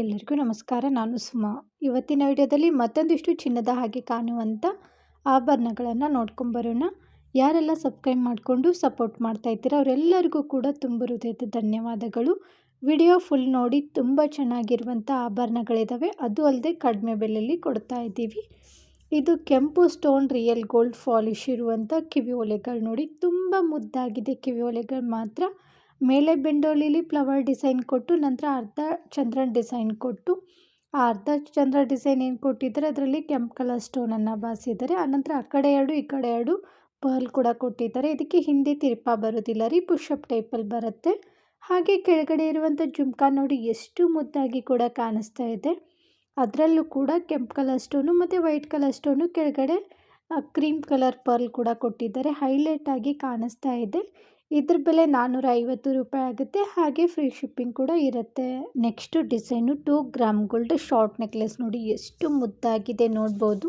ಎಲ್ಲರಿಗೂ ನಮಸ್ಕಾರ. ನಾನು ಸುಮಾ. ಇವತ್ತಿನ ವಿಡಿಯೋದಲ್ಲಿ ಮತ್ತೊಂದಿಷ್ಟು ಚಿನ್ನದ ಹಾಗೆ ಕಾಣುವಂಥ ಆಭರಣಗಳನ್ನು ನೋಡ್ಕೊಂಬರೋಣ ಯಾರೆಲ್ಲ ಸಬ್ಸ್ಕ್ರೈಬ್ ಮಾಡಿಕೊಂಡು ಸಪೋರ್ಟ್ ಮಾಡ್ತಾ ಇದ್ದೀರಾ, ಅವರೆಲ್ಲರಿಗೂ ಕೂಡ ತುಂಬ ಹೃದಯದ ಧನ್ಯವಾದಗಳು. ವಿಡಿಯೋ ಫುಲ್ ನೋಡಿ ತುಂಬ ಚೆನ್ನಾಗಿರುವಂಥ ಆಭರಣಗಳಿದ್ದಾವೆ ಅದು ಅಲ್ಲದೆ ಕಡಿಮೆ ಬೆಲೆಯಲ್ಲಿ ಕೊಡ್ತಾ ಇದ್ದೀವಿ. ಇದು ಕೆಂಪು ಸ್ಟೋನ್ ರಿಯಲ್ ಗೋಲ್ಡ್ ಫಾಲಿಶ್ ಇರುವಂಥ ಕಿವಿ ಓಲೆಗಳು ನೋಡಿ. ತುಂಬ ಮುದ್ದಾಗಿದೆ ಕಿವಿ ಓಲೆಗಳು ಮಾತ್ರ. ಮೇಲೆ ಬೆಂಡೋಲಿಲಿ ಫ್ಲವರ್ ಡಿಸೈನ್ ಕೊಟ್ಟು, ನಂತರ ಅರ್ಧ ಚಂದ್ರನ ಡಿಸೈನ್ ಕೊಟ್ಟು, ಆ ಅರ್ಧ ಚಂದ್ರ ಡಿಸೈನ್ ಏನು ಕೊಟ್ಟಿದ್ದಾರೆ, ಅದರಲ್ಲಿ ಕೆಂಪು ಕಲರ್ ಸ್ಟೋನನ್ನು ಬಾಸಿದ್ದಾರೆ ಆನಂತರ ಆ ಕಡೆ ಎರಡು, ಈ ಕಡೆ ಎರಡು ಪರ್ಲ್ ಕೂಡ ಕೊಟ್ಟಿದ್ದಾರೆ. ಇದಕ್ಕೆ ಹಿಂದೆ ತಿರುಪ ಬರೋದಿಲ್ಲ ರೀ ಪುಷಪ್ ಟೈಪಲ್ಲಿ ಬರುತ್ತೆ. ಹಾಗೆ ಕೆಳಗಡೆ ಇರುವಂಥ ಜುಮ್ಕಾ ನೋಡಿ ಎಷ್ಟು ಮುದ್ದಾಗಿ ಕೂಡ ಕಾಣಿಸ್ತಾ ಇದೆ. ಅದರಲ್ಲೂ ಕೂಡ ಕೆಂಪು ಕಲರ್ ಸ್ಟೋನು ಮತ್ತು ವೈಟ್ ಕಲರ್ ಸ್ಟೋನು ಕೆಳಗಡೆ ಕ್ರೀಮ್ ಕಲರ್ ಪರ್ಲ್ ಕೂಡ ಕೊಟ್ಟಿದ್ದಾರೆ. ಹೈಲೈಟ್ ಆಗಿ ಕಾಣಿಸ್ತಾ ಇದೆ. ಇದ್ರ ಬೆಲೆ ನಾನ್ನೂರ ಐವತ್ತು ರೂಪಾಯಿ ಆಗುತ್ತೆ. ಹಾಗೆ ಫ್ರೀ ಶಿಪ್ಪಿಂಗ್ ಕೂಡ ಇರುತ್ತೆ. Next design two gram gold short necklace ನೋಡಿ ಎಷ್ಟು ಮುದ್ದಾಗಿದೆ ನೋಡ್ಬೋದು.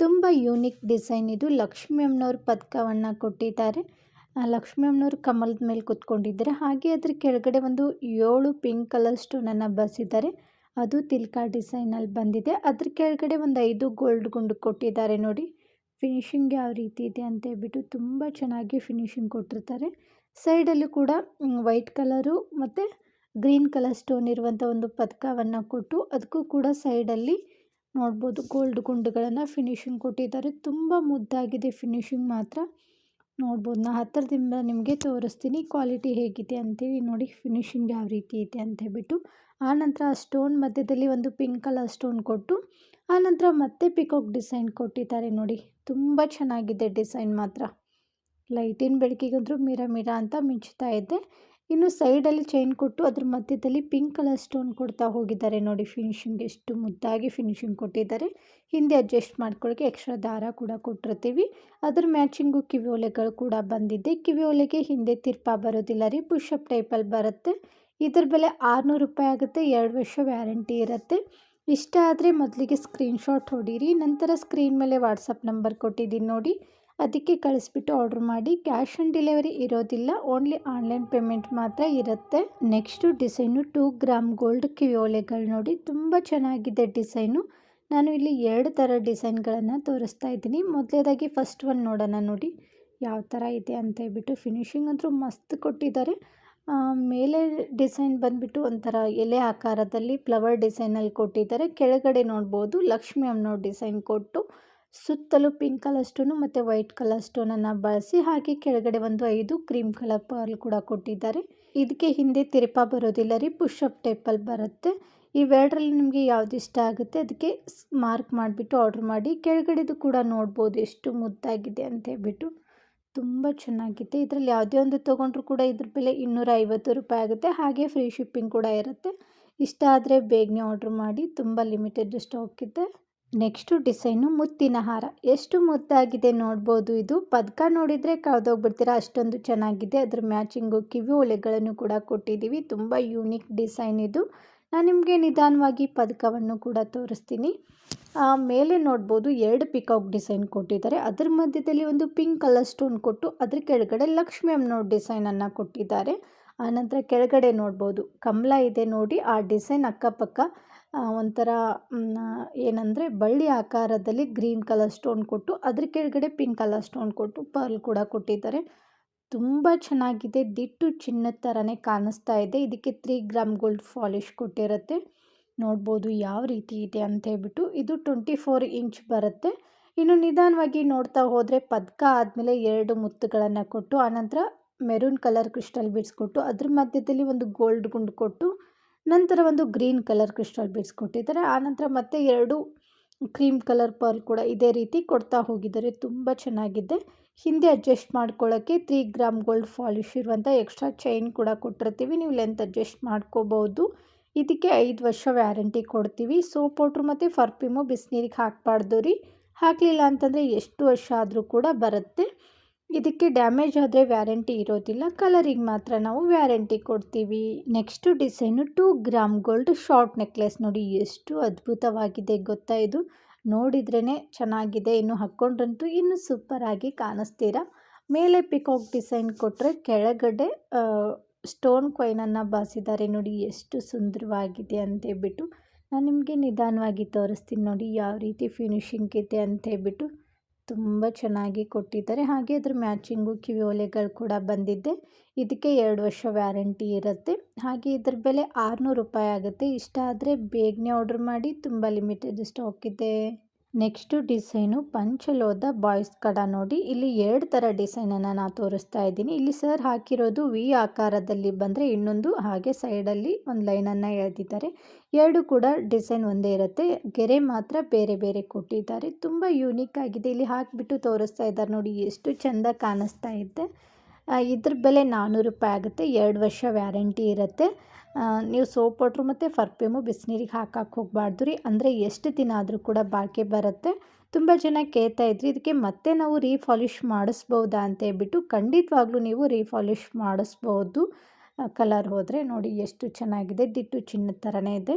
ತುಂಬ ಯೂನಿಕ್ ಡಿಸೈನ್ ಇದು. ಲಕ್ಷ್ಮೀ ಅಮ್ಮನವ್ರ ಪದಕವನ್ನು ಕೊಟ್ಟಿದ್ದಾರೆ. ಲಕ್ಷ್ಮೀ ಅಮ್ಮನವ್ರು ಕಮಲದ ಮೇಲೆ ಕೂತ್ಕೊಂಡಿದ್ದಾರೆ. ಹಾಗೆ ಅದ್ರ ಕೆಳಗಡೆ ಒಂದು ಏಳು ಪಿಂಕ್ ಕಲರ್ ಸ್ಟೋನನ್ನು ಬಸಿದ್ದಾರೆ ಅದು ತಿಲ್ಕಾ ಡಿಸೈನಲ್ಲಿ ಬಂದಿದೆ. ಅದ್ರ ಕೆಳಗಡೆ ಒಂದು ಐದು ಗೋಲ್ಡ್ ಗುಂಡು ಕೊಟ್ಟಿದ್ದಾರೆ ನೋಡಿ. ಫಿನಿಶಿಂಗ್ ಯಾವ ರೀತಿ ಇದೆ ಅಂತ ಹೇಳ್ಬಿಟ್ಟು ತುಂಬ ಚೆನ್ನಾಗಿ ಫಿನಿಶಿಂಗ್ ಕೊಟ್ಟಿರ್ತಾರೆ. ಸೈಡಲ್ಲೂ ಕೂಡ ವೈಟ್ ಕಲರು ಮತ್ತು ಗ್ರೀನ್ ಕಲರ್ ಸ್ಟೋನ್ ಇರುವಂಥ ಒಂದು ಪದಕವನ್ನು ಕೊಟ್ಟು ಅದಕ್ಕೂ ಕೂಡ ಸೈಡಲ್ಲಿ ನೋಡ್ಬೋದು ಗೋಲ್ಡ್ ಗುಂಡುಗಳನ್ನು ಫಿನಿಶಿಂಗ್ ಕೊಟ್ಟಿದ್ದಾರೆ. ತುಂಬ ಮುದ್ದಾಗಿದೆ ಫಿನಿಶಿಂಗ್ ಮಾತ್ರ. ನೋಡ್ಬೋದು ನಾ ಹತ್ತಿರದಿಂದ ನಿಮಗೆ ತೋರಿಸ್ತೀನಿ ಕ್ವಾಲಿಟಿ ಹೇಗಿದೆ ಅಂತೇಳಿ ನೋಡಿ ಫಿನಿಶಿಂಗ್ ಯಾವ ರೀತಿ ಇದೆ ಅಂತ ಹೇಳ್ಬಿಟ್ಟು. ಆನಂತರ ಆ ಸ್ಟೋನ್ ಮಧ್ಯದಲ್ಲಿ ಒಂದು ಪಿಂಕ್ ಕಲರ್ ಸ್ಟೋನ್ ಕೊಟ್ಟು ಆನಂತರ ಮತ್ತೆ ಪಿಕಾಕ್ ಡಿಸೈನ್ ಕೊಟ್ಟಿದ್ದಾರೆ ನೋಡಿ. ತುಂಬ ಚೆನ್ನಾಗಿದೆ ಡಿಸೈನ್ ಮಾತ್ರ. ಲೈಟಿನ ಬೆಳಕಿಗಂದ್ರೂ ಮಿರ ಮಿರ ಅಂತ ಮಿಂಚ್ತಾ ಇದೆ ಇನ್ನು ಸೈಡಲ್ಲಿ ಚೈನ್ ಕೊಟ್ಟು ಅದ್ರ ಮಧ್ಯದಲ್ಲಿ ಪಿಂಕ್ ಕಲರ್ ಸ್ಟೋನ್ ಕೊಡ್ತಾ ಹೋಗಿದ್ದಾರೆ ನೋಡಿ ಫಿನಿಶಿಂಗ್ ಎಷ್ಟು ಮುದ್ದಾಗಿ ಫಿನಿಶಿಂಗ್ ಕೊಟ್ಟಿದ್ದಾರೆ. ಹಿಂದೆ ಅಡ್ಜಸ್ಟ್ ಮಾಡ್ಕೊಳ್ಳೋಕೆ ಎಕ್ಸ್ಟ್ರಾ ದಾರ ಕೂಡ ಕೊಟ್ಟಿರ್ತೀವಿ. ಅದ್ರ ಮ್ಯಾಚಿಂಗು ಕಿವಿ ಒಲೆಗಳು ಕೂಡ ಬಂದಿದೆ. ಕಿವಿ ಒಲೆಗೆ ಹಿಂದೆ ತಿರ್ಪ ಬರೋದಿಲ್ಲ ರೀ ಪುಷಪ್ ಟೈಪಲ್ಲಿ ಬರುತ್ತೆ. ಇದ್ರ ಬೆಲೆ ಆರುನೂರು ರೂಪಾಯಿ ಆಗುತ್ತೆ, ಎರಡು ವರ್ಷ ವ್ಯಾರಂಟಿ ಇರುತ್ತೆ. ಇಷ್ಟ ಆದರೆ ಮೊದಲಿಗೆ ಸ್ಕ್ರೀನ್ಶಾಟ್ ಹೊಡೀರಿ. ನಂತರ ಸ್ಕ್ರೀನ್ ಮೇಲೆ ವಾಟ್ಸಪ್ ನಂಬರ್ ಕೊಟ್ಟಿದ್ದೀನಿ ನೋಡಿ. ಅದಕ್ಕೆ ಕಳಿಸ್ಬಿಟ್ಟು ಆರ್ಡ್ರ್ ಮಾಡಿ. ಕ್ಯಾಶ್ ಆನ್ ಡೆಲಿವರಿ ಇರೋದಿಲ್ಲ. ಓನ್ಲಿ ಆನ್ಲೈನ್ ಪೇಮೆಂಟ್ ಮಾತ್ರ ಇರುತ್ತೆ. Next design two gram gold ಕಿವಿಯೋಲೆಗಳು ನೋಡಿ. ತುಂಬ ಚೆನ್ನಾಗಿದೆ ಡಿಸೈನು. ನಾನು ಇಲ್ಲಿ ಎರಡು ಥರ ಡಿಸೈನ್ಗಳನ್ನು ತೋರಿಸ್ತಾ ಇದ್ದೀನಿ. ಮೊದಲೇದಾಗಿ ಫಸ್ಟ್ ಒನ್ ನೋಡೋಣ ನೋಡಿ. ಯಾವ ಥರ ಇದೆ ಅಂತ ಹೇಳ್ಬಿಟ್ಟು ಫಿನಿಶಿಂಗ್ ಅಂತೂ ಮಸ್ತ್ ಕೊಟ್ಟಿದ್ದಾರೆ. ಮೇಲೆ ಡಿಸೈನ್ ಬಂದುಬಿಟ್ಟು ಒಂಥರ ಎಲೆ ಆಕಾರದಲ್ಲಿ ಫ್ಲವರ್ ಡಿಸೈನಲ್ಲಿ ಕೊಟ್ಟಿದ್ದಾರೆ. ಕೆಳಗಡೆ ನೋಡ್ಬೋದು ಲಕ್ಷ್ಮಿ ಡಿಸೈನ್ ಕೊಟ್ಟು. ಸುತ್ತಲೂ ಪಿಂಕ್ ಕಲರ್ ಸ್ಟೋನು ಮತ್ತು ವೈಟ್ ಕಲರ್ ಸ್ಟೋನನ್ನು ಬಳಸಿ ಹಾಗೆ ಕೆಳಗಡೆ ಒಂದು ಐದು ಕ್ರೀಮ್ ಕಲರ್ ಪರ್ಲ್ ಕೂಡ ಕೊಟ್ಟಿದ್ದಾರೆ. ಇದಕ್ಕೆ ಹಿಂದೆ ತಿರುಪ ಬರೋದಿಲ್ಲ ರೀ ಪುಷಪ್ ಟೈಪಲ್ಲಿ ಬರುತ್ತೆ. ಇವೆರಡರಲ್ಲಿ ನಿಮಗೆ ಯಾವ್ದು ಇಷ್ಟ ಆಗುತ್ತೆ ಅದಕ್ಕೆ ಮಾರ್ಕ್ ಮಾಡಿಬಿಟ್ಟು ಆರ್ಡ್ರ್ ಮಾಡಿ, ಕೆಳಗಡೆದು ಕೂಡ ನೋಡ್ಬೋದು ಎಷ್ಟು ಮುದ್ದಾಗಿದೆ ಅಂತ ಹೇಳ್ಬಿಟ್ಟು. ತುಂಬ ಚೆನ್ನಾಗಿದೆ. ಇದರಲ್ಲಿ ಯಾವುದೇ ಒಂದು ತೊಗೊಂಡ್ರು ಕೂಡ ಇದ್ರ ಬೆಲೆ ಇನ್ನೂರ ಐವತ್ತು ರೂಪಾಯಿ ಆಗುತ್ತೆ. ಹಾಗೆ ಫ್ರೀ ಶಿಪ್ಪಿಂಗ್ ಕೂಡ ಇರುತ್ತೆ. ಇಷ್ಟ ಆದರೆ ಬೇಗನೆ ಆರ್ಡ್ರ್ ಮಾಡಿ, ತುಂಬ ಲಿಮಿಟೆಡ್ ಸ್ಟಾಕ್ ಇದೆ ನೆಕ್ಸ್ಟು ಡಿಸೈನು ಮುತ್ತಿನ ಹಾರ. ಎಷ್ಟು ಮುದ್ದಾಗಿದೆ ನೋಡ್ಬೋದು ಇದು. ಪದಕ ನೋಡಿದರೆ ಕಳೆದೋಗ್ಬಿಡ್ತೀರಾ? ಅಷ್ಟೊಂದು ಚೆನ್ನಾಗಿದೆ. ಅದ್ರ ಮ್ಯಾಚಿಂಗು ಕಿವಿ ಒಲೆಗಳನ್ನು ಕೂಡ ಕೊಟ್ಟಿದ್ದೀವಿ. ತುಂಬ ಯೂನಿಕ್ ಡಿಸೈನ್ ಇದು. ನಾನು ನಿಮಗೆ ನಿಧಾನವಾಗಿ ಪದಕವನ್ನು ಕೂಡ ತೋರಿಸ್ತೀನಿ. ಮೇಲೆ ನೋಡ್ಬೋದು ಎರಡು ಪಿಕಾಕ್ ಡಿಸೈನ್ ಕೊಟ್ಟಿದ್ದಾರೆ. ಅದ್ರ ಮಧ್ಯದಲ್ಲಿ ಒಂದು ಪಿಂಕ್ ಕಲರ್ ಸ್ಟೋನ್ ಕೊಟ್ಟು ಅದ್ರ ಕೆಳಗಡೆ ಲಕ್ಷ್ಮಿ ಅಮ್ಮನವ್ರ ಡಿಸೈನನ್ನು ಕೊಟ್ಟಿದ್ದಾರೆ. ಆನಂತರ ಕೆಳಗಡೆ ನೋಡ್ಬೋದು. ಕಮಲ ಇದೆ ನೋಡಿ. ಆ ಡಿಸೈನ್ ಅಕ್ಕಪಕ್ಕ. ಒಂಥರ ಏನಂದರೆ ಬಳ್ಳಿ ಆಕಾರದಲ್ಲಿ ಗ್ರೀನ್ ಕಲರ್ ಸ್ಟೋನ್ ಕೊಟ್ಟು, ಅದ್ರ ಕೆಳಗಡೆ ಪಿಂಕ್ ಕಲರ್ ಸ್ಟೋನ್ ಕೊಟ್ಟು ಪರ್ಲ್ ಕೂಡ ಕೊಟ್ಟಿದ್ದಾರೆ. ತುಂಬ ಚೆನ್ನಾಗಿದೆ, ದಿಟ್ಟು ಚಿನ್ನದ ಥರನೇ ಕಾಣಿಸ್ತಾ ಇದೆ. ಇದಕ್ಕೆ ತ್ರೀ ಗ್ರಾಮ್ ಗೋಲ್ಡ್ ಫಾಲಿಶ್ ಕೊಟ್ಟಿರುತ್ತೆ. ನೋಡ್ಬೋದು ಯಾವ ರೀತಿ ಇದೆ ಅಂತ ಹೇಳ್ಬಿಟ್ಟು. ಇದು ಟ್ವೆಂಟಿ ಫೋರ್ ಇಂಚ್ ಬರುತ್ತೆ. ಇನ್ನು ನಿಧಾನವಾಗಿ ನೋಡ್ತಾ ಹೋದರೆ ಪದಕ ಆದಮೇಲೆ ಎರಡು ಮುತ್ತುಗಳನ್ನು ಕೊಟ್ಟು, ಆನಂತರ ಮೆರೂನ್ ಕಲರ್ ಕ್ರಿಸ್ಟಲ್ ಬಿಡ್ಸ್ಕೊಟ್ಟು ಅದ್ರ ಮಧ್ಯದಲ್ಲಿ ಒಂದು ಗೋಲ್ಡ್ ಗುಂಡು ಕೊಟ್ಟು ನಂತರ ಒಂದು ಗ್ರೀನ್ ಕಲರ್ ಕ್ರಿಸ್ಟಲ್ ಬೀಡ್ಸ್ ಕೊಟ್ಟಿದ್ದಾರೆ. ಆನಂತರ ಮತ್ತೆ ಎರಡು ಕ್ರೀಮ್ ಕಲರ್ ಪರ್ಲ್ ಕೂಡ ಇದೇ ರೀತಿ ಕೊಡ್ತಾ ಹೋಗಿದ್ದಾರೆ. ತುಂಬ ಚೆನ್ನಾಗಿದೆ. ಹಿಂದೆ ಅಡ್ಜಸ್ಟ್ ಮಾಡ್ಕೊಳ್ಳೋಕ್ಕೆ ತ್ರೀ ಗ್ರಾಮ್ ಗೋಲ್ಡ್ ಫಾಲಿಶ್ ಇರುವಂಥ ಎಕ್ಸ್ಟ್ರಾ ಚೈನ್ ಕೂಡ ಕೊಟ್ಟಿರ್ತೀವಿ. ನೀವು ಲೆಂತ್ ಅಡ್ಜಸ್ಟ್ ಮಾಡ್ಕೋಬೋದು. ಇದಕ್ಕೆ ಐದು ವರ್ಷ ವ್ಯಾರಂಟಿ ಕೊಡ್ತೀವಿ. ಸೋಪ್ ಪೌಡ್ರು ಮತ್ತು ಪರ್ಫ್ಯೂಮು ಬಿಸಿನೀರಿಗೆ ಹಾಕಬಾರ್ದು ರೀ. ಹಾಕಲಿಲ್ಲ ಅಂತಂದರೆ ಎಷ್ಟು ವರ್ಷ ಆದರೂ ಕೂಡ ಬರುತ್ತೆ. ಇದಕ್ಕೆ ಡ್ಯಾಮೇಜ್ ಆದರೆ ವ್ಯಾರಂಟಿ ಇರೋದಿಲ್ಲ. ಕಲರಿಗೆ ಮಾತ್ರ ನಾವು ವ್ಯಾರಂಟಿ ಕೊಡ್ತೀವಿ. Next design two gram gold short necklace. ನೋಡಿ ಎಷ್ಟು ಅದ್ಭುತವಾಗಿದೆ ಗೊತ್ತಾ ಇದು. ನೋಡಿದ್ರೇ ಚೆನ್ನಾಗಿದೆ. ಇನ್ನು ಹಾಕ್ಕೊಂಡ್ರಂತೂ ಇನ್ನೂ ಸೂಪರಾಗಿ ಕಾಣಿಸ್ತೀರಾ. ಮೇಲೆ ಪಿಕಾಕ್ ಡಿಸೈನ್ ಕೊಟ್ಟರೆ ಕೆಳಗಡೆ ಸ್ಟೋನ್ ಕೊಯ್ನನ್ನು ಬಾಸಿದ್ದಾರೆ. ನೋಡಿ ಎಷ್ಟು ಸುಂದರವಾಗಿದೆ ಅಂತೇಳ್ಬಿಟ್ಟು ನಾನು ನಿಮಗೆ ನಿಧಾನವಾಗಿ ತೋರಿಸ್ತೀನಿ. ನೋಡಿ ಯಾವ ರೀತಿ ಫಿನಿಶಿಂಗ್ ಇದೆ ಅಂತೇಳ್ಬಿಟ್ಟು ತುಂಬ ಚೆನ್ನಾಗಿ ಕೊಟ್ಟಿದ್ದಾರೆ. ಹಾಗೆ ಅದ್ರ ಮ್ಯಾಚಿಂಗು ಕಿವಿ ಓಲೆಗಳು ಕೂಡ ಬಂದಿದ್ದೆ ಇದಕ್ಕೆ ಎರಡು ವರ್ಷ ವ್ಯಾರಂಟಿ ಇರುತ್ತೆ. ಹಾಗೆ ಇದ್ರ ಬೆಲೆ ಆರುನೂರು ರೂಪಾಯಿ ಆಗುತ್ತೆ. ಇಷ್ಟ ಆದರೆ ಬೇಗನೆ ಆರ್ಡ್ರ್ ಮಾಡಿ. ತುಂಬ ಲಿಮಿಟೆಡ್ ಸ್ಟಾಕ್ ಇದೆ. ನೆಕ್ಸ್ಟು ಡಿಸೈನು ಪಂಚಲೋದ ಬಾಯ್ಸ್ ಕಡ ನೋಡಿ. ಇಲ್ಲಿ ಎರಡು ಥರ ಡಿಸೈನನ್ನು ನಾನು ತೋರಿಸ್ತಾ ಇದ್ದೀನಿ. ಇಲ್ಲಿ ಸರ್ ಹಾಕಿರೋದು ವಿ ಆಕಾರದಲ್ಲಿ ಬಂದರೆ ಇನ್ನೊಂದು ಹಾಗೆ ಸೈಡಲ್ಲಿ ಒಂದು ಲೈನನ್ನು ಎಳೆದಿದ್ದಾರೆ. ಎರಡು ಕೂಡ ಡಿಸೈನ್ ಒಂದೇ ಇರುತ್ತೆ. ಗೆರೆ ಮಾತ್ರ ಬೇರೆ ಬೇರೆ ಕೊಟ್ಟಿದ್ದಾರೆ. ತುಂಬ ಯೂನಿಕ್ ಆಗಿದೆ. ಇಲ್ಲಿ ಹಾಕಿಬಿಟ್ಟು ತೋರಿಸ್ತಾ ಇದ್ದಾರೆ ನೋಡಿ, ಎಷ್ಟು ಚೆಂದ ಕಾಣಿಸ್ತಾ ಇದೆ. ಇದ್ರ ಬೆಲೆ ನಾನ್ನೂರು ರೂಪಾಯಿ ಆಗುತ್ತೆ. ಎರಡು ವರ್ಷ ವ್ಯಾರಂಟಿ ಇರುತ್ತೆ. ನೀವು ಸೋಪ್ ವಾಟ್ರು ಮತ್ತು ಪರ್ಫ್ಯೂಮು ಬಿಸಿನೀರಿಗೆ ಹಾಕಕ್ಕೆ ಹೋಗಬಾರ್ದು ರೀ. ಅಂದರೆ ಎಷ್ಟು ದಿನ ಆದರೂ ಕೂಡ ಬಾಳಿಕೆ ಬರುತ್ತೆ. ತುಂಬ ಜನ ಕೇಳ್ತಾ ಇದ್ರಿ, ಇದಕ್ಕೆ ಮತ್ತೆ ನಾವು ರೀಫಾಲಿಷ್ ಮಾಡಿಸ್ಬೋದಾ? ಅಂತ ಹೇಳ್ಬಿಟ್ಟು ಖಂಡಿತವಾಗ್ಲೂ ನೀವು ರೀಫಾಲಿಷ್ ಮಾಡಿಸ್ಬೋದು. ಕಲರ್ ಹೋದರೆ ನೋಡಿ ಎಷ್ಟು ಚೆನ್ನಾಗಿದೆ. ದಿಟ್ಟು ಚಿನ್ನದ ಥರನೇ ಇದೆ.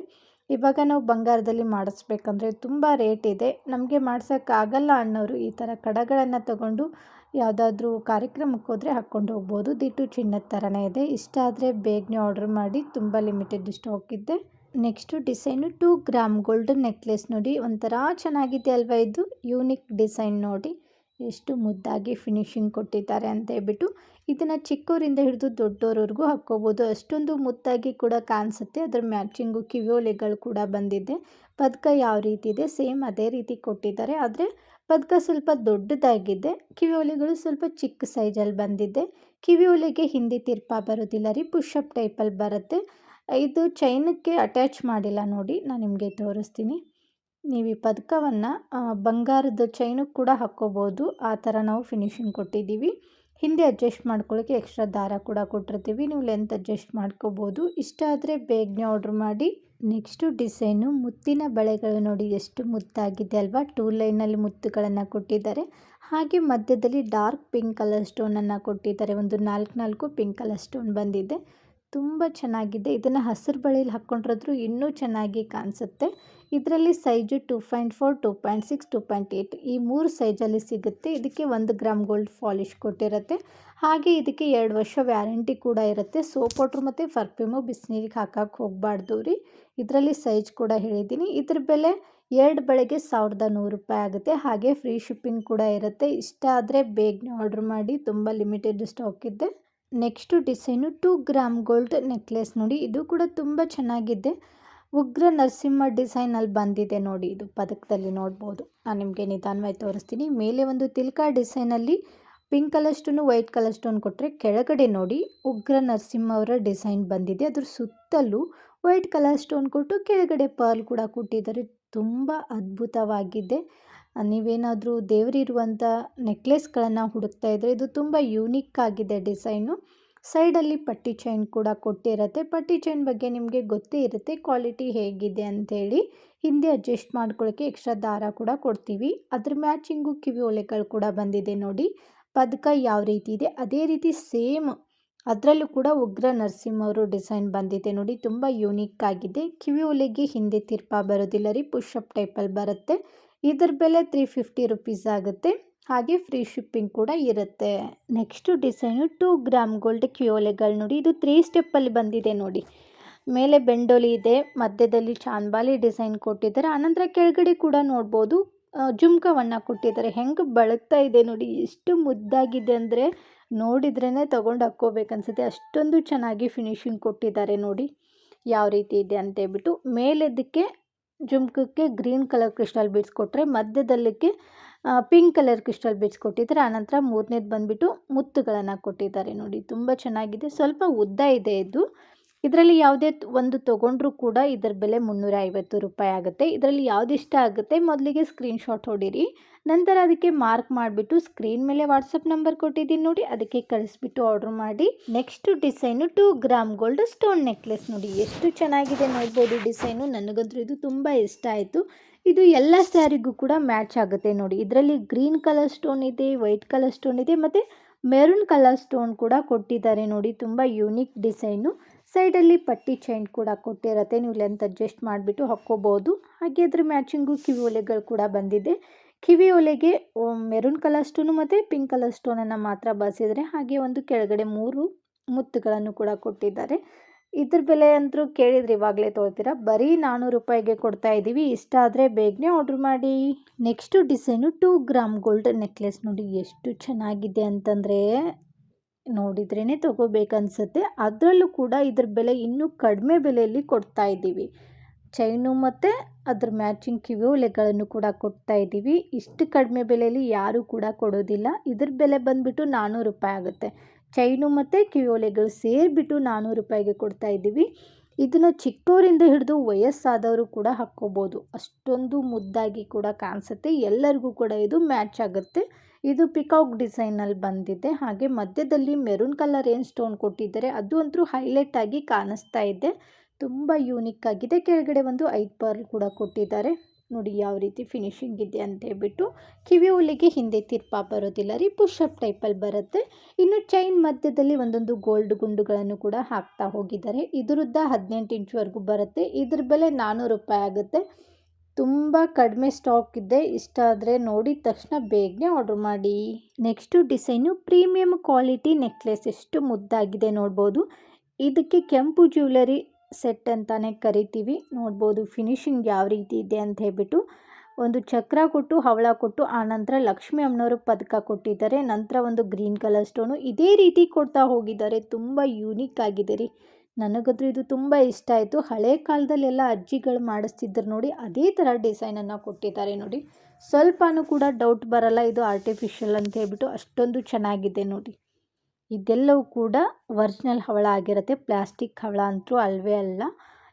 ಇವಾಗ ನಾವು ಬಂಗಾರದಲ್ಲಿ ಮಾಡಿಸ್ಬೇಕಂದ್ರೆ ತುಂಬ ರೇಟ್ ಇದೆ. ನಮಗೆ ಮಾಡ್ಸೋಕ್ಕಾಗಲ್ಲ ಅನ್ನೋರು ಈ ಥರ ಕಡಗಳನ್ನು ತಗೊಂಡು ಯಾವುದಾದ್ರೂ ಕಾರ್ಯಕ್ರಮಕ್ಕೆ ಹೋದರೆ ಹಾಕ್ಕೊಂಡು ಹೋಗ್ಬೋದು. ದಿಟ್ಟು ಚಿನ್ನದ ಥರನೇ ಇದೆ. ಇಷ್ಟ ಆದರೆ ಬೇಗನೆ ಆರ್ಡ್ರ್ ಮಾಡಿ. ತುಂಬ ಲಿಮಿಟೆಡ್ ಸ್ಟಾಕ್ ಇದೆ next design two gram golden necklace ನೋಡಿ. ಒಂಥರ ಚೆನ್ನಾಗಿದೆ ಅಲ್ವಾ ಇದು? ಯೂನಿಕ್ ಡಿಸೈನ್ ನೋಡಿ. ಎಷ್ಟು ಮುದ್ದಾಗಿ ಫಿನಿಶಿಂಗ್ ಕೊಟ್ಟಿದ್ದಾರೆ ಅಂತ ಹೇಳ್ಬಿಟ್ಟು ಇದನ್ನು ಚಿಕ್ಕವರಿಂದ ಹಿಡಿದು ದೊಡ್ಡೋರವರೆಗೂ ಹಾಕ್ಕೋಬೋದು. ಅಷ್ಟೊಂದು ಮುದ್ದಾಗಿ ಕೂಡ ಕಾಣಿಸುತ್ತೆ. ಅದರ ಮ್ಯಾಚಿಂಗು ಕಿವಿಯೋಲೆಗಳು ಕೂಡ ಬಂದಿದೆ. ಪದಕ ಯಾವ ರೀತಿ ಇದೆ? ಸೇಮ್ ಅದೇ ರೀತಿ ಕೊಟ್ಟಿದ್ದಾರೆ. ಆದರೆ ಪದಕ ಸ್ವಲ್ಪ ದೊಡ್ಡದಾಗಿದೆ. ಕಿವಿ ಒಲೆಗಳು ಸ್ವಲ್ಪ ಚಿಕ್ಕ ಸೈಜಲ್ಲಿ ಬಂದಿದೆ. ಕಿವಿ ಒಲೆಗೆ ಹಿಂದಿ ತಿರ್ಪ ಬರೋದಿಲ್ಲ ರೀ ಪುಷಪ್ ಟೈಪಲ್ಲಿ ಬರುತ್ತೆ. ಇದು ಚೈನಕ್ಕೆ ಅಟ್ಯಾಚ್ ಮಾಡಿಲ್ಲ ನೋಡಿ, ನಾನು ನಿಮಗೆ ತೋರಿಸ್ತೀನಿ. ನೀವು ಈ ಪದಕವನ್ನು ಬಂಗಾರದ ಚೈನಕ್ಕೆ ಕೂಡ ಹಾಕ್ಕೋಬೋದು. ಆ ಥರ ನಾವು ಫಿನಿಶಿಂಗ್ ಕೊಟ್ಟಿದ್ದೀವಿ. ಹಿಂದೆ ಅಡ್ಜಸ್ಟ್ ಮಾಡ್ಕೊಳ್ಳೋಕ್ಕೆ ಎಕ್ಸ್ಟ್ರಾ ದಾರ ಕೂಡ ಕೊಟ್ಟಿರ್ತೀವಿ. ನೀವು ಲೆಂತ್ ಅಡ್ಜಸ್ಟ್ ಮಾಡ್ಕೋಬೋದು. ಇಷ್ಟ ಆದರೆ ಬೇಗನೆ ಆರ್ಡ್ರ್ ಮಾಡಿ. Next design. ಮುತ್ತಿನ ಬಳೆಗಳು ನೋಡಿ ಎಷ್ಟು ಮುತ್ತಾಗಿದೆ ಅಲ್ವಾ? ಟೂ ಲೈನಲ್ಲಿ ಮುತ್ತುಗಳನ್ನು ಕೊಟ್ಟಿದ್ದಾರೆ. ಹಾಗೆ ಮಧ್ಯದಲ್ಲಿ ಡಾರ್ಕ್ ಪಿಂಕ್ ಕಲರ್ ಸ್ಟೋನನ್ನು ಕೊಟ್ಟಿದ್ದಾರೆ. ಒಂದು ನಾಲ್ಕು ನಾಲ್ಕು ಪಿಂಕ್ ಕಲರ್ ಸ್ಟೋನ್ ಬಂದಿದೆ. ತುಂಬ ಚೆನ್ನಾಗಿದೆ. ಇದನ್ನು ಹಸಿರು ಬಳೆಯಲ್ಲಿ ಹಾಕ್ಕೊಂಡಿರೋದ್ರು ಇನ್ನೂ ಚೆನ್ನಾಗಿ ಕಾಣಿಸುತ್ತೆ. ಇದರಲ್ಲಿ size two point four, two point six, two point eight ಈ ಮೂರು ಸೈಜಲ್ಲಿ ಸಿಗುತ್ತೆ. ಇದಕ್ಕೆ ಒಂದು ಗ್ರಾಮ್ ಗೋಲ್ಡ್ ಫಾಲಿಶ್ ಕೊಟ್ಟಿರುತ್ತೆ. ಹಾಗೆ ಇದಕ್ಕೆ ಎರಡು ವರ್ಷ ವ್ಯಾರಂಟಿ ಕೂಡ ಇರುತ್ತೆ. ಸೋಪ್ ವಾಟ್ರ್ ಮತ್ತು ಪರ್ಫ್ಯೂಮು ಬಿಸಿನೀರಿಗೆ ಹಾಕಕ್ಕೆ ಹೋಗಬಾರ್ದು ರೀ. ಇದರಲ್ಲಿ ಸೈಜ್ ಕೂಡ ಹೇಳಿದ್ದೀನಿ. ಇದ್ರ ಬೆಲೆ ಎರಡು ಬೆಳಗ್ಗೆ ಸಾವಿರದ ನೂರು ರೂಪಾಯಿ ಆಗುತ್ತೆ. ಹಾಗೆ ಫ್ರೀ ಶಿಪ್ಪಿಂಗ್ ಕೂಡ ಇರುತ್ತೆ. ಇಷ್ಟ ಆದರೆ ಬೇಗನೆ ಆರ್ಡ್ರ್ ಮಾಡಿ. ತುಂಬ ಲಿಮಿಟೆಡ್ ಸ್ಟಾಕ್ ಇದೆ. Next design two gram gold necklace ನೋಡಿ, ಇದು ಕೂಡ ತುಂಬ ಚೆನ್ನಾಗಿದೆ. ಉಗ್ರ ನರಸಿಂಹ ಡಿಸೈನಲ್ಲಿ ಬಂದಿದೆ ನೋಡಿ, ಇದು ಪದಕದಲ್ಲಿ ನೋಡ್ಬೋದು. ನಾನು ನಿಮಗೆ ನಿಧಾನವಾಗಿ ತೋರಿಸ್ತೀನಿ. ಮೇಲೆ ಒಂದು ತಿಲ್ಕ ಡಿಸೈನಲ್ಲಿ pink colour stone, white colour stone ಕೊಟ್ಟರೆ ಕೆಳಗಡೆ ನೋಡಿ, ಉಗ್ರ ನರಸಿಂಹವರ ಡಿಸೈನ್ ಬಂದಿದೆ. ಅದ್ರ ಸುತ್ತಲೂ ವೈಟ್ ಕಲರ್ ಸ್ಟೋನ್ ಕೊಟ್ಟು ಕೆಳಗಡೆ ಪರ್ಲ್ ಕೂಡ ಕೊಟ್ಟಿದ್ದಾರೆ. ತುಂಬ ಅದ್ಭುತವಾಗಿದೆ. ನೀವೇನಾದರೂ ದೇವರಿರುವಂಥ ನೆಕ್ಲೆಸ್ಗಳನ್ನು ಹುಡುಕ್ತಾ ಇದ್ದರೆ ಇದು ತುಂಬ ಯೂನಿಕ್ ಆಗಿದೆ ಡಿಸೈನು. ಸೈಡಲ್ಲಿ ಪಟ್ಟಿ ಚೈನ್ ಕೂಡ ಕೊಟ್ಟಿರುತ್ತೆ. ಪಟ್ಟಿ ಚೈನ್ ಬಗ್ಗೆ ನಿಮಗೆ ಗೊತ್ತೇ ಇರುತ್ತೆ ಕ್ವಾಲಿಟಿ ಹೇಗಿದೆ ಅಂಥೇಳಿ. ಹಿಂದೆ ಅಡ್ಜಸ್ಟ್ ಮಾಡ್ಕೊಳ್ಳೋಕ್ಕೆ ಎಕ್ಸ್ಟ್ರಾ ದಾರ ಕೂಡ ಕೊಡ್ತೀವಿ. ಅದ್ರ ಮ್ಯಾಚಿಂಗು ಕಿವಿ ಒಲೆಗಳು ಕೂಡ ಬಂದಿದೆ ನೋಡಿ. ಪದಕ ಯಾವ ರೀತಿ ಇದೆ? ಅದೇ ರೀತಿ ಸೇಮ್ ಅದರಲ್ಲೂ ಕೂಡ ಉಗ್ರ ನರಸಿಂಹವರು ಡಿಸೈನ್ ಬಂದಿದೆ ನೋಡಿ. ತುಂಬ ಯೂನಿಕ್ ಆಗಿದೆ. ಕಿವಿ ಒಲೆಗೆ ಹಿಂದೆ ತಿರ್ಪ ಬರೋದಿಲ್ಲ ರೀ ಪುಷಪ್ ಟೈಪಲ್ಲಿ ಬರುತ್ತೆ. ಇದ್ರ ಬೆಲೆ ತ್ರೀ ಫಿಫ್ಟಿ ರುಪೀಸ್ ಆಗುತ್ತೆ. ಹಾಗೆ ಫ್ರೀ ಶಿಪ್ಪಿಂಗ್ ಕೂಡ ಇರುತ್ತೆ. Next design two gram gold ಕ್ಯೋಲೆಗಳು ನೋಡಿ. ಇದು ತ್ರೀ ಸ್ಟೆಪ್ಪಲ್ಲಿ ಬಂದಿದೆ ನೋಡಿ. ಮೇಲೆ ಬೆಂಡೋಲಿ ಇದೆ, ಮಧ್ಯದಲ್ಲಿ ಚಾಂದ್ಬಾಲಿ ಡಿಸೈನ್ ಕೊಟ್ಟಿದ್ದಾರೆ. ಆನಂತರ ಕೆಳಗಡೆ ಕೂಡ ನೋಡ್ಬೋದು. ಜುಮ್ಕವನ್ನು ಕೊಟ್ಟಿದ್ದಾರೆ. ಹೆಂಗೆ ಬಳಗ್ತಾ ಇದೆ ನೋಡಿ. ಎಷ್ಟು ಮುದ್ದಾಗಿದೆ ಅಂದರೆ ನೋಡಿದ್ರೇ ತೊಗೊಂಡು ಹಾಕ್ಕೋಬೇಕನ್ಸುತ್ತೆ ಅಷ್ಟೊಂದು ಚೆನ್ನಾಗಿ ಫಿನಿಶಿಂಗ್ ಕೊಟ್ಟಿದ್ದಾರೆ ನೋಡಿ. ಯಾವ ರೀತಿ ಇದೆ ಅಂತೇಳ್ಬಿಟ್ಟು ಮೇಲೆದಕ್ಕೆ ಜುಮ್ಕಕ್ಕೆ ಗ್ರೀನ್ ಕಲರ್ ಕ್ರಿಸ್ಟಲ್ ಬೀಡ್ಸ್ ಕೊಟ್ಟರೆ ಮಧ್ಯದಲ್ಲಿಕ್ಕೆ ಪಿಂಕ್ ಕಲರ್ ಕ್ರಿಸ್ಟಲ್ ಬೀಡ್ಸ್ ಕೊಟ್ಟಿದ್ದಾರೆ. ಆನಂತರ ಮೂರನೇದು ಬಂದುಬಿಟ್ಟು ಮುತ್ತುಗಳನ್ನು ಕೊಟ್ಟಿದ್ದಾರೆ ನೋಡಿ, ತುಂಬ ಚೆನ್ನಾಗಿದೆ. ಸ್ವಲ್ಪ ಉದ್ದ ಇದೆ ಇದು. ಇದರಲ್ಲಿ ಯಾವುದೇ ಒಂದು ತೊಗೊಂಡ್ರೂ ಕೂಡ ಇದರ ಬೆಲೆ ಮುನ್ನೂರ ಐವತ್ತು ರೂಪಾಯಿ ಆಗುತ್ತೆ. ಇದರಲ್ಲಿ ಯಾವುದಿಷ್ಟ ಆಗುತ್ತೆ ಮೊದಲಿಗೆ ಸ್ಕ್ರೀನ್ಶಾಟ್ ಹೊಡಿರಿ. ನಂತರ ಅದಕ್ಕೆ ಮಾರ್ಕ್ ಮಾಡಿಬಿಟ್ಟು ಸ್ಕ್ರೀನ್ ಮೇಲೆ ವಾಟ್ಸಪ್ ನಂಬರ್ ಕೊಟ್ಟಿದ್ದೀನಿ ನೋಡಿ, ಅದಕ್ಕೆ ಕಳಿಸ್ಬಿಟ್ಟು ಆರ್ಡ್ರ್ ಮಾಡಿ. Next design two gram gold stone necklace ನೋಡಿ. ಎಷ್ಟು ಚೆನ್ನಾಗಿದೆ ನೋಡ್ಬೋದು ಡಿಸೈನು ನನಗಂತೂ ಇದು ತುಂಬ ಇಷ್ಟ ಆಯಿತು. ಇದು ಎಲ್ಲ ಸ್ಯಾರಿಗೂ ಕೂಡ ಮ್ಯಾಚ್ ಆಗುತ್ತೆ ನೋಡಿ. ಇದರಲ್ಲಿ ಗ್ರೀನ್ ಕಲರ್ ಸ್ಟೋನ್ ಇದೆ ವೈಟ್ ಕಲರ್ ಸ್ಟೋನ್ ಇದೆ, ಮತ್ತು ಮೆರೂನ್ ಕಲರ್ ಸ್ಟೋನ್ ಕೂಡ ಕೊಟ್ಟಿದ್ದಾರೆ ನೋಡಿ. ತುಂಬ ಯೂನಿಕ್ ಡಿಸೈನು ಸೈಡಲ್ಲಿ ಪಟ್ಟಿ ಚೈನ್ ಕೂಡ ಕೊಟ್ಟಿರತ್ತೆ. ನೀವು ಲೆಂತ್ ಅಡ್ಜಸ್ಟ್ ಮಾಡಿಬಿಟ್ಟು ಹಾಕ್ಕೋಬೋದು. ಹಾಗೆ ಅದ್ರ ಮ್ಯಾಚಿಂಗು ಕಿವಿ ಒಲೆಗಳು ಕೂಡ ಬಂದಿದೆ. ಕಿವಿ ಒಲೆಗೆ ಮೆರೂನ್ ಕಲರ್ ಸ್ಟೋನು ಮತ್ತು ಪಿಂಕ್ ಕಲರ್ ಸ್ಟೋನನ್ನು ಮಾತ್ರ ಬಳಸಿದರೆ ಹಾಗೆ ಒಂದು ಕೆಳಗಡೆ ಮೂರು ಮುತ್ತುಗಳನ್ನು ಕೂಡ ಕೊಟ್ಟಿದ್ದಾರೆ. ಇದ್ರ ಬೆಲೆ ಅಂತೂ ಕೇಳಿದ್ರೆ ಇವಾಗಲೇ ತೊಳ್ತೀರಾ ಬರೀ ನಾನ್ನೂರು ರೂಪಾಯಿಗೆ ಕೊಡ್ತಾ ಇದ್ದೀವಿ. ಇಷ್ಟ ಆದರೆ ಬೇಗನೆ ಆರ್ಡ್ರ್ ಮಾಡಿ. Next design two gram gold necklace ನೋಡಿ ಎಷ್ಟು ಚೆನ್ನಾಗಿದೆ ಅಂತಂದರೆ ನೋಡಿದ್ರೇ ತೊಗೋಬೇಕನ್ಸುತ್ತೆ. ಅದರಲ್ಲೂ ಕೂಡ ಇದ್ರ ಬೆಲೆ ಇನ್ನೂ ಕಡಿಮೆ ಬೆಲೆಯಲ್ಲಿ ಕೊಡ್ತಾ ಇದ್ದೀವಿ. ಚೈನು ಮತ್ತು ಅದ್ರ ಮ್ಯಾಚಿಂಗ್ ಕಿವಿಯೋಲೆಗಳನ್ನು ಕೂಡ ಕೊಡ್ತಾ ಇದ್ದೀವಿ. ಇಷ್ಟು ಕಡಿಮೆ ಬೆಲೆಯಲ್ಲಿ ಯಾರೂ ಕೂಡ ಕೊಡೋದಿಲ್ಲ. ಇದ್ರ ಬೆಲೆ ಬಂದುಬಿಟ್ಟು ನಾನ್ನೂರು ರೂಪಾಯಿ ಆಗುತ್ತೆ. ಚೈನು ಮತ್ತು ಕಿವಿಯೋಲೆಗಳು ಸೇರಿಬಿಟ್ಟು ನಾನ್ನೂರು ರೂಪಾಯಿಗೆ ಕೊಡ್ತಾ ಇದ್ದೀವಿ. ಇದನ್ನು ಚಿಕ್ಕವರಿಂದ ಹಿಡಿದು ವಯಸ್ಸಾದವರು ಕೂಡ ಹಾಕ್ಕೋಬೋದು. ಅಷ್ಟೊಂದು ಮುದ್ದಾಗಿ ಕೂಡ ಕಾಣಿಸುತ್ತೆ. ಎಲ್ಲರಿಗೂ ಕೂಡ ಇದು ಮ್ಯಾಚ್ ಆಗುತ್ತೆ. ಇದು ಪಿಕಾಕ್ ಡಿಸೈನಲ್ಲಿ ಬಂದಿದೆ. ಹಾಗೆ ಮಧ್ಯದಲ್ಲಿ ಮೆರೂನ್ ಕಲರ್ ಏನು ಸ್ಟೋನ್ ಕೊಟ್ಟಿದ್ದಾರೆ. ಅದು ಅಂತೂ ಹೈಲೈಟ್ ಆಗಿ ಕಾಣಿಸ್ತಾ ಇದೆ. ತುಂಬ ಯೂನಿಕ್ ಆಗಿದೆ. ಕೆಳಗಡೆ ಒಂದು ಐದು ಪರ್ಲ್ ಕೂಡ ಕೊಟ್ಟಿದ್ದಾರೆ. ನೋಡಿ ಯಾವ ರೀತಿ ಫಿನಿಶಿಂಗ್ ಇದೆ ಅಂತ ಹೇಳ್ಬಿಟ್ಟು. ಕಿವಿ ಹುಲಿಗೆ ಹಿಂದೆ ತಿರ್ಪ ಬರೋದಿಲ್ಲ. ರೀ ಪುಷಪ್ ಟೈಪಲ್ಲಿ ಬರುತ್ತೆ. ಇನ್ನು ಚೈನ್ ಮಧ್ಯದಲ್ಲಿ ಒಂದೊಂದು ಗೋಲ್ಡ್ ಗುಂಡುಗಳನ್ನು ಕೂಡ ಹಾಕ್ತಾ ಹೋಗಿದ್ದಾರೆ. ಇದರದ್ದ ಹದಿನೆಂಟು ಇಂಚ್ವರೆಗೂ ಬರುತ್ತೆ. ಇದ್ರ ಬೆಲೆ ನಾನ್ನೂರು ರೂಪಾಯಿ ಆಗುತ್ತೆ. ತುಂಬ ಕಡಿಮೆ ಸ್ಟಾಕ್ ಇದೆ, ಇಷ್ಟ ಆದರೆ ನೋಡಿದ ತಕ್ಷಣ ಬೇಗನೆ ಆರ್ಡ್ರ್ ಮಾಡಿ. Next design premium quality necklace ಎಷ್ಟು ಮುದ್ದಾಗಿದೆ ನೋಡ್ಬೋದು. ಇದಕ್ಕೆ ಕೆಂಪು ಜ್ಯುವೆಲರಿ ಸೆಟ್ ಅಂತಲೇ ಕರಿತೀವಿ. ನೋಡ್ಬೋದು ಫಿನಿಶಿಂಗ್ ಯಾವ ರೀತಿ ಇದೆ ಅಂತ ಹೇಳ್ಬಿಟ್ಟು. ಒಂದು ಚಕ್ರ ಕೊಟ್ಟು, ಹವಳ ಕೊಟ್ಟು ಆನಂತರ ಲಕ್ಷ್ಮಿ ಅಮ್ಮನವರು ಪದಕ ಕೊಟ್ಟಿದ್ದಾರೆ. ನಂತರ ಒಂದು ಗ್ರೀನ್ ಕಲರ್ ಸ್ಟೋನು ಇದೇ ರೀತಿ ಕೊಡ್ತಾ ಹೋಗಿದ್ದಾರೆ. ತುಂಬ ಯೂನಿಕ್ ಆಗಿದೆ ರೀ. ನನಗಂತೂ ಇದು ತುಂಬ ಇಷ್ಟ ಆಯಿತು. ಹಳೆ ಕಾಲದಲ್ಲೆಲ್ಲ ಅಜ್ಜಿಗಳು ಮಾಡಿಸ್ತಿದ್ರು ನೋಡಿ, ಅದೇ ಥರ ಡಿಸೈನನ್ನು ಕೊಟ್ಟಿದ್ದಾರೆ ನೋಡಿ. ಸ್ವಲ್ಪನೂ ಕೂಡ ಡೌಟ್ ಬರಲ್ಲ ಇದು ಆರ್ಟಿಫಿಷಿಯಲ್ ಅಂತ ಹೇಳ್ಬಿಟ್ಟು ಅಷ್ಟೊಂದು ಚೆನ್ನಾಗಿದೆ ನೋಡಿ. ಇದೆಲ್ಲವೂ ಕೂಡ ಒರ್ಜಿನಲ್ ಹವಳ ಆಗಿರುತ್ತೆ. ಪ್ಲಾಸ್ಟಿಕ್ ಹವಳ ಅಂತೂ ಅಲ್ವೇ ಅಲ್ಲ.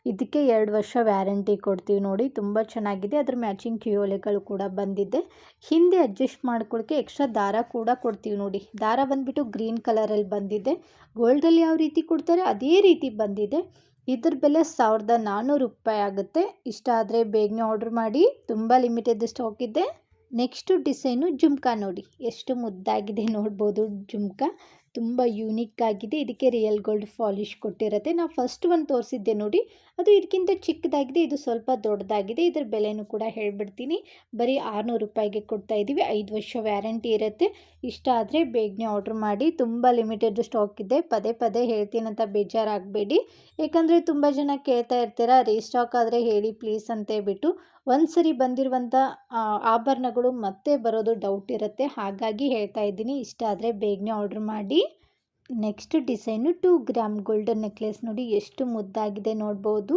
ಇದಕ್ಕೆ ಎರಡು ವರ್ಷ ವ್ಯಾರಂಟಿ ಕೊಡ್ತೀವಿ ನೋಡಿ, ತುಂಬ ಚೆನ್ನಾಗಿದೆ. ಅದ್ರ ಮ್ಯಾಚಿಂಗ್ ಕಿಯೋಲೆಗಳು ಕೂಡ ಬಂದಿದೆ. ಹಿಂದೆ ಅಡ್ಜಸ್ಟ್ ಮಾಡ್ಕೊಳ್ಳೋಕ್ಕೆ ಎಕ್ಸ್ಟ್ರಾ ದಾರ ಕೂಡ ಕೊಡ್ತೀವಿ ನೋಡಿ. ದಾರ ಬಂದುಬಿಟ್ಟು ಗ್ರೀನ್ ಕಲರಲ್ಲಿ ಬಂದಿದೆ. ಗೋಲ್ಡಲ್ಲಿ ಯಾವ ರೀತಿ ಕೊಡ್ತಾರೆ ಅದೇ ರೀತಿ ಬಂದಿದೆ. ಇದ್ರ ಬೆಲೆ ಸಾವಿರದ ನಾನ್ನೂರು ರೂಪಾಯಿ ಆಗುತ್ತೆ. ಇಷ್ಟ ಆದರೆ ಬೇಗನೆ ಆರ್ಡ್ರ್ ಮಾಡಿ. ತುಂಬ ಲಿಮಿಟೆಡ್ ಸ್ಟಾಕ್ ಇದೆ. ನೆಕ್ಸ್ಟು ಡಿಸೈನು ಜುಮ್ಕಾ ನೋಡಿ. ಎಷ್ಟು ಮುದ್ದಾಗಿದೆ ನೋಡ್ಬೋದು ಜುಮ್ಕಾ. ತುಂಬ ಯೂನಿಕ್ ಆಗಿದೆ. ಇದಕ್ಕೆ ರಿಯಲ್ ಗೋಲ್ಡ್ ಫಾಲಿಶ್ ಕೊಟ್ಟಿರುತ್ತೆ. ನಾವು ಫಸ್ಟ್ ಒಂದು ತೋರಿಸಿದ್ದೆ ನೋಡಿ. ಅದು ಇದಕ್ಕಿಂತ ಚಿಕ್ಕದಾಗಿದೆ. ಇದು ಸ್ವಲ್ಪ ದೊಡ್ಡದಾಗಿದೆ. ಇದರ ಬೆಲೆನೂ ಕೂಡ ಹೇಳಿಬಿಡ್ತೀನಿ. ಬರೀ ಆರುನೂರು ರೂಪಾಯಿಗೆ ಕೊಡ್ತಾ ಇದ್ದೀವಿ ಐದು ವರ್ಷ ವ್ಯಾರಂಟಿ ಇರುತ್ತೆ. ಇಷ್ಟ ಆದರೆ ಬೇಗನೆ ಆರ್ಡ್ರ್ ಮಾಡಿ. ತುಂಬ ಲಿಮಿಟೆಡ್ ಸ್ಟಾಕ್ ಇದೆ. ಪದೇ ಪದೇ ಹೇಳ್ತೀನಂತ ಬೇಜಾರಾಗಬೇಡಿ. ಏಕೆಂದರೆ ತುಂಬ ಜನ ಕೇಳ್ತಾ ಇರ್ತೀರ ರೀಸ್ಟಾಕ್ ಆದರೆ ಹೇಳಿ ಪ್ಲೀಸ್ ಅಂತ ಹೇಳ್ಬಿಟ್ಟು ಒಂದು ಸರಿ ಬಂದಿರುವಂಥ ಆಭರಣಗಳು ಮತ್ತೆ ಬರೋದು ಡೌಟ್ ಇರುತ್ತೆ. ಹಾಗಾಗಿ ಹೇಳ್ತಾ ಇದ್ದೀನಿ, ಇಷ್ಟ ಆದರೆ ಬೇಗನೆ ಆರ್ಡ್ರ್ ಮಾಡಿ. Next design two gram golden necklace ನೋಡಿ ಎಷ್ಟು ಮುದ್ದಾಗಿದೆ ನೋಡ್ಬೋದು.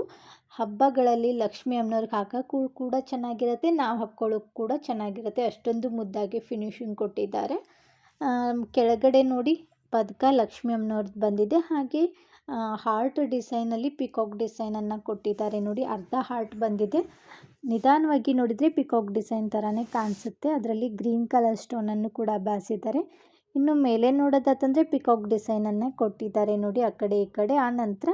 ಹಬ್ಬಗಳಲ್ಲಿ ಲಕ್ಷ್ಮಿ ಅಮ್ಮನವ್ರಿಗೆ ಹಾಕೋಕ್ಕೂ ಕೂಡ ಚೆನ್ನಾಗಿರುತ್ತೆ, ನಾವು ಹಾಕ್ಕೊಳ್ಳೋಕೆ ಕೂಡ ಚೆನ್ನಾಗಿರುತ್ತೆ. ಅಷ್ಟೊಂದು ಮುದ್ದಾಗಿ ಫಿನಿಶಿಂಗ್ ಕೊಟ್ಟಿದ್ದಾರೆ. ಕೆಳಗಡೆ ನೋಡಿ ಪದಕ ಲಕ್ಷ್ಮಿ ಅಮ್ಮನವ್ರದ್ದು ಬಂದಿದೆ. ಹಾಗೆ ಹಾರ್ಟ್ ಡಿಸೈನಲ್ಲಿ ಪಿಕಾಕ್ ಡಿಸೈನನ್ನು ಕೊಟ್ಟಿದ್ದಾರೆ ನೋಡಿ, ಅರ್ಧ ಹಾರ್ಟ್ ಬಂದಿದೆ. ನಿಧಾನವಾಗಿ ನೋಡಿದರೆ ಪಿಕಾಕ್ ಡಿಸೈನ್ ಥರನೇ ಕಾಣಿಸುತ್ತೆ. ಅದರಲ್ಲಿ ಗ್ರೀನ್ ಕಲರ್ ಸ್ಟೋನನ್ನು ಕೂಡ ಬಾಸಿದ್ದಾರೆ ಇನ್ನು ಮೇಲೆ ನೋಡೋದಾತಂದರೆ ಪಿಕಾಕ್ ಡಿಸೈನನ್ನೇ ಕೊಟ್ಟಿದ್ದಾರೆ ನೋಡಿ, ಆ ಕಡೆ ಈ ಕಡೆ. ಆ ನಂತರ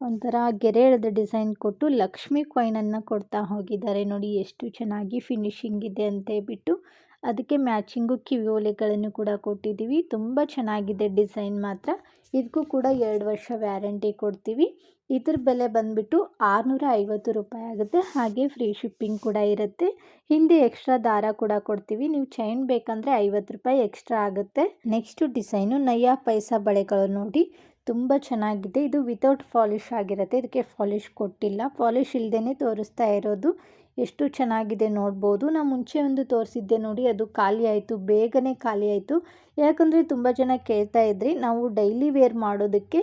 ಒಂಥರ ಗೆರೆ ಎಳೆದ ಡಿಸೈನ್ ಕೊಟ್ಟು ಲಕ್ಷ್ಮಿ ಕಾಯಿನನ್ನು ಕೊಡ್ತಾ ಹೋಗಿದ್ದಾರೆ ನೋಡಿ, ಎಷ್ಟು ಚೆನ್ನಾಗಿ ಫಿನಿಶಿಂಗ್ ಇದೆ ಅಂತ ಹೇಳ್ಬಿಟ್ಟು. ಅದಕ್ಕೆ ಮ್ಯಾಚಿಂಗು ಕಿವಿಯೋಲೆಗಳನ್ನು ಕೂಡ ಕೊಟ್ಟಿದ್ದೀವಿ. ತುಂಬ ಚೆನ್ನಾಗಿದೆ ಡಿಸೈನ್ ಮಾತ್ರ. ಇದಕ್ಕೂ ಕೂಡ ಎರಡು ವರ್ಷ ವ್ಯಾರಂಟಿ ಕೊಡ್ತೀವಿ. ಇದ್ರ ಬೆಲೆ ಬಂದುಬಿಟ್ಟು ಆರುನೂರ ಐವತ್ತು ರೂಪಾಯಿ ಆಗುತ್ತೆ. ಹಾಗೆ ಫ್ರೀ ಶಿಪ್ಪಿಂಗ್ ಕೂಡ ಇರುತ್ತೆ. ಹಿಂದೆ ಎಕ್ಸ್ಟ್ರಾ ದಾರ ಕೂಡ ಕೊಡ್ತೀವಿ. ನೀವು ಚೈನ್ ಬೇಕಂದರೆ ಐವತ್ತು ರೂಪಾಯಿ ಎಕ್ಸ್ಟ್ರಾ ಆಗುತ್ತೆ. ನೆಕ್ಸ್ಟು ಡಿಸೈನು ನಯ್ಯ ಪೈಸಾ ಬಳೆಗಳು ನೋಡಿ. ತುಂಬ ಚೆನ್ನಾಗಿದೆ. ಇದು ವಿತೌಟ್ ಫಾಲಿಶ್ ಆಗಿರುತ್ತೆ. ಇದಕ್ಕೆ ಫಾಲಿಶ್ ಕೊಟ್ಟಿಲ್ಲ. ಫಾಲಿಶ್ ಇಲ್ಲದೇ ತೋರಿಸ್ತಾ ಇರೋದು. ಎಷ್ಟು ಚೆನ್ನಾಗಿದೆ ನೋಡ್ಬೋದು. ನಾನು ಮುಂಚೆ ಒಂದು ತೋರಿಸಿದ್ದೆ ನೋಡಿ, ಅದು ಖಾಲಿ ಆಯಿತು, ಬೇಗನೆ ಖಾಲಿ ಆಯಿತು. ಯಾಕಂದರೆ ತುಂಬ ಜನ ಕೇಳ್ತಾ ಇದ್ರಿ, ನಾವು ಡೈಲಿ ವೇರ್ ಮಾಡೋದಕ್ಕೆ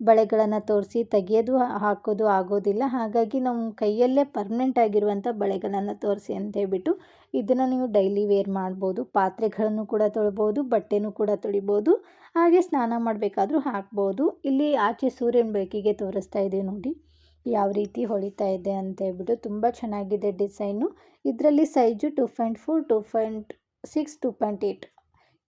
ಬಳೆಗಳನ್ನು ತೋರಿಸಿ ತೆಗೆಯೋದು, ಹಾಕೋದು ಆಗೋದಿಲ್ಲ. ಹಾಗಾಗಿ ನಮ್ಮ ಕೈಯಲ್ಲೇ ಪರ್ಮನೆಂಟ್ ಆಗಿರುವಂಥ ಬಳೆಗಳನ್ನು ತೋರಿಸಿ ಅಂತ ಹೇಳ್ಬಿಟ್ಟು ಇದನ್ನು ನೀವು ಡೈಲಿ ವೇರ್ ಮಾಡ್ಬೋದು. ಪಾತ್ರೆಗಳನ್ನು ಕೂಡ ತೊಳ್ಬೋದು, ಬಟ್ಟೆನೂ ಕೂಡ ತೊಳಿಬೋದು. ಹಾಗೆ ಸ್ನಾನ ಮಾಡಬೇಕಾದ್ರೂ ಹಾಕ್ಬೋದು. ಇಲ್ಲಿ ಆಚೆ ಸೂರ್ಯನ ಬೆಳಕಿಗೆ ತೋರಿಸ್ತಾ ಇದೆ ನೋಡಿ. ಯಾವ ರೀತಿ ಹೊಳಿತಾ ಇದೆ ಅಂತ ಹೇಳ್ಬಿಟ್ಟು ತುಂಬ ಚೆನ್ನಾಗಿದೆ ಡಿಸೈನು. ಇದರಲ್ಲಿ size two point four, two point six, two point eight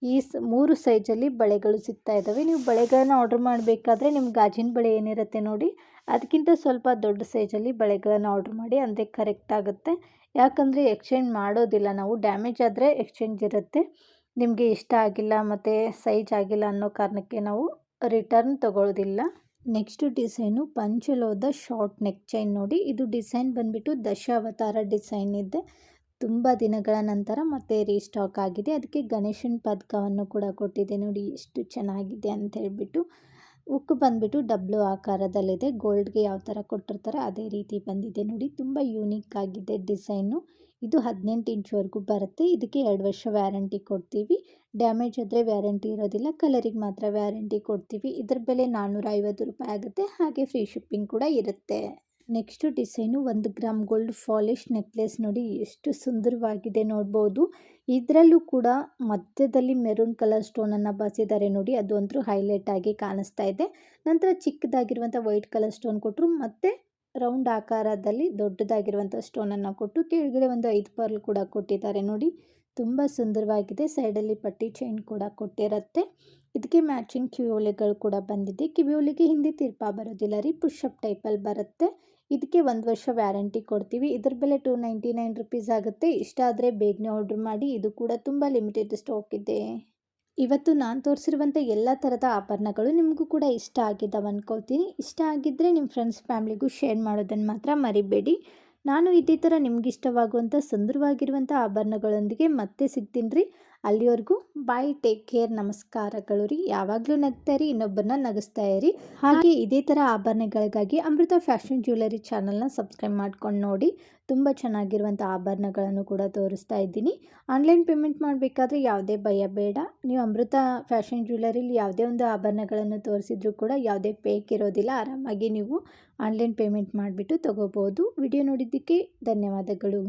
ಈ ಸ್ ಮೂರು ಸೈಜಲ್ಲಿ ಬಳೆಗಳು ಸಿಗ್ತಾ ಇದ್ದಾವೆ. ನೀವು ಬಳೆಗಳನ್ನು ಆರ್ಡ್ರ್ ಮಾಡಬೇಕಾದ್ರೆ ನಿಮ್ಮ ಗಾಜಿನ ಬಳೆ ಏನಿರುತ್ತೆ ನೋಡಿ. ಅದಕ್ಕಿಂತ ಸ್ವಲ್ಪ ದೊಡ್ಡ ಸೈಜಲ್ಲಿ ಬಳೆಗಳನ್ನು ಆರ್ಡ್ರ್ ಮಾಡಿ ಅಂದರೆ ಕರೆಕ್ಟ್ ಆಗುತ್ತೆ. ಯಾಕಂದರೆ ಎಕ್ಸ್ಚೇಂಜ್ ಮಾಡೋದಿಲ್ಲ ನಾವು. ಡ್ಯಾಮೇಜ್ ಆದರೆ ಎಕ್ಸ್ಚೇಂಜ್ ಇರುತ್ತೆ. ನಿಮಗೆ ಇಷ್ಟ ಆಗಿಲ್ಲ, ಮತ್ತು ಸೈಜ್ ಆಗಿಲ್ಲ ಅನ್ನೋ ಕಾರಣಕ್ಕೆ ನಾವು ರಿಟರ್ನ್ ತಗೊಳ್ಳೋದಿಲ್ಲ ನೆಕ್ಸ್ಟ್ ಡಿಸೈನು ಪಂಚಲೋದ ಶಾರ್ಟ್ ನೆಕ್ ಚೈನ್ ನೋಡಿ. ಇದು ಡಿಸೈನ್ ಬಂದುಬಿಟ್ಟು ದಶಾವತಾರ ಡಿಸೈನ್ ಇದೆ. ತುಂಬ ದಿನಗಳ ನಂತರ ಮತ್ತೆ ರೀಸ್ಟಾಕ್ ಆಗಿದೆ. ಅದಕ್ಕೆ ಗಣೇಶನ ಪದಕವನ್ನು ಕೂಡ ಕೊಟ್ಟಿದೆ ನೋಡಿ. ಎಷ್ಟು ಚೆನ್ನಾಗಿದೆ ಅಂತ ಹೇಳ್ಬಿಟ್ಟು. ಉಕ್ಕು ಬಂದುಬಿಟ್ಟು ಡಬ್ಲು ಆಕಾರದಲ್ಲಿದೆ. ಗೋಲ್ಡ್ಗೆ ಯಾವ ಥರ ಕೊಟ್ಟಿರ್ತಾರೆ ಅದೇ ರೀತಿ ಬಂದಿದೆ ನೋಡಿ. ತುಂಬ ಯೂನಿಕ್ ಆಗಿದೆ ಡಿಸೈನು. ಇದು ಹದಿನೆಂಟು ಇಂಚ್ವರೆಗೂ ಬರುತ್ತೆ. ಇದಕ್ಕೆ ಎರಡು ವರ್ಷ ವ್ಯಾರಂಟಿ ಕೊಡ್ತೀವಿ. ಡ್ಯಾಮೇಜ್ ಆದರೆ ವ್ಯಾರಂಟಿ ಇರೋದಿಲ್ಲ. ಕಲರಿಗೆ ಮಾತ್ರ ವ್ಯಾರಂಟಿ ಕೊಡ್ತೀವಿ. ಇದ್ರ ಬೆಲೆ ನಾನ್ನೂರ ಐವತ್ತು ರೂಪಾಯಿ ಆಗುತ್ತೆ. ಹಾಗೆ ಫ್ರೀ ಶಿಪ್ಪಿಂಗ್ ಕೂಡ ಇರುತ್ತೆ. ನೆಕ್ಸ್ಟು ಡಿಸೈನು ಒಂದು ಗ್ರಾಮ್ ಗೋಲ್ಡ್ ಫಾಲಿಶ್ ನೆಕ್ಲೆಸ್ ನೋಡಿ. ಎಷ್ಟು ಸುಂದರವಾಗಿದೆ ನೋಡ್ಬೋದು. ಇದರಲ್ಲೂ ಕೂಡ ಮಧ್ಯದಲ್ಲಿ ಮೆರೂನ್ ಕಲರ್ ಸ್ಟೋನನ್ನು ಬಸಿದ್ದಾರೆ ನೋಡಿ ಅದು ಅಂತೂ ಹೈಲೈಟ್ ಆಗಿ ಕಾಣಿಸ್ತಾ ಇದೆ. ನಂತರ ಚಿಕ್ಕದಾಗಿರುವಂಥ ವೈಟ್ ಕಲರ್ ಸ್ಟೋನ್ ಕೊಟ್ಟರು ಮತ್ತು ರೌಂಡ್ ಆಕಾರದಲ್ಲಿ ದೊಡ್ಡದಾಗಿರುವಂಥ ಸ್ಟೋನನ್ನು ಕೊಟ್ಟು ಕೆಳಗಡೆ ಒಂದು ಐದು ಪರ್ಲ್ ಕೂಡ ಕೊಟ್ಟಿದ್ದಾರೆ ನೋಡಿ. ತುಂಬ ಸುಂದರವಾಗಿದೆ. ಸೈಡಲ್ಲಿ ಪಟ್ಟಿ ಚೈನ್ ಕೂಡ ಕೊಟ್ಟಿರುತ್ತೆ. ಇದಕ್ಕೆ ಮ್ಯಾಚಿಂಗ್ ಕಿವಿಯೋಲೆಗಳು ಕೂಡ ಬಂದಿದೆ. ಕಿವಿಯೋಲೆಗೆ ಹಿಂದೆ ತಿರ್ಪಾ ಬರೋದಿಲ್ಲ ರೀ. ಪುಷಪ್ ಟೈಪಲ್ಲಿ ಬರುತ್ತೆ. ಇದಕ್ಕೆ ಒಂದು ವರ್ಷ ವ್ಯಾರಂಟಿ ಕೊಡ್ತೀವಿ. ಇದ್ರ ಬೆಲೆ ಟೂ ನೈಂಟಿ ನೈನ್ ರುಪೀಸ್ ಆಗುತ್ತೆ. ಇಷ್ಟ ಆದರೆ ಬೇಗನೆ ಆರ್ಡ್ರ್ ಮಾಡಿ. ಇದು ಕೂಡ ತುಂಬ ಲಿಮಿಟೆಡ್ ಸ್ಟಾಕ್ ಇದೆ. ಇವತ್ತು ನಾನು ತೋರಿಸಿರುವಂಥ ಎಲ್ಲ ಥರದ ಆಭರಣಗಳು ನಿಮಗೂ ಕೂಡ ಇಷ್ಟ ಆಗಿದ್ದಾವೆ ಅಂದ್ಕೊಳ್ತೀನಿ ಇಷ್ಟ ಆಗಿದ್ದರೆ ನಿಮ್ಮ ಫ್ರೆಂಡ್ಸ್ ಫ್ಯಾಮ್ಲಿಗೂ ಶೇರ್ ಮಾಡೋದನ್ನು ಮಾತ್ರ ಮರಿಬೇಡಿ. ನಾನು ಇದೇ ಥರ ನಿಮ್ಗೆ ಇಷ್ಟವಾಗುವಂಥ ಸುಂದರವಾಗಿರುವಂಥ ಆಭರಣಗಳೊಂದಿಗೆ ಮತ್ತೆ ಸಿಗ್ತೀನಿ ರೀ ಅಲ್ಲಿವರೆಗೂ ಬಾಯ್ ಟೇಕ್ ಕೇರ್. ನಮಸ್ಕಾರಗಳು ರೀ ಯಾವಾಗಲೂ ನಗ್ತಾ ರೀ ಇನ್ನೊಬ್ಬರನ್ನ ನಗಿಸ್ತಾ ಇರಿ. ಹಾಗೆ ಇದೇ ಥರ ಆಭರಣಗಳಿಗಾಗಿ ಅಮೃತ ಫ್ಯಾಷನ್ ಜ್ಯುವೆಲರಿ ಚಾನಲ್ನ ಸಬ್ಸ್ಕ್ರೈಬ್ ಮಾಡ್ಕೊಂಡು ನೋಡಿ. ತುಂಬ ಚೆನ್ನಾಗಿರುವಂಥ ಆಭರಣಗಳನ್ನು ಕೂಡ ತೋರಿಸ್ತಾ ಇದ್ದೀನಿ. ಆನ್ಲೈನ್ ಪೇಮೆಂಟ್ ಮಾಡಬೇಕಾದ್ರೆ ಯಾವುದೇ ಭಯ ಬೇಡ. ನೀವು ಅಮೃತ ಫ್ಯಾಷನ್ ಜ್ಯುವೆಲರಿಲಿ ಯಾವುದೇ ಒಂದು ಆಭರಣಗಳನ್ನು ತೋರಿಸಿದ್ರು ಕೂಡ ಯಾವುದೇ ಪೇಕ್ ಇರೋದಿಲ್ಲ. ಆರಾಮಾಗಿ ನೀವು ಆನ್ಲೈನ್ ಪೇಮೆಂಟ್ ಮಾಡಿಬಿಟ್ಟು ತೊಗೋಬೋದು. ವಿಡಿಯೋ ನೋಡಿದ್ದಕ್ಕೆ ಧನ್ಯವಾದಗಳು.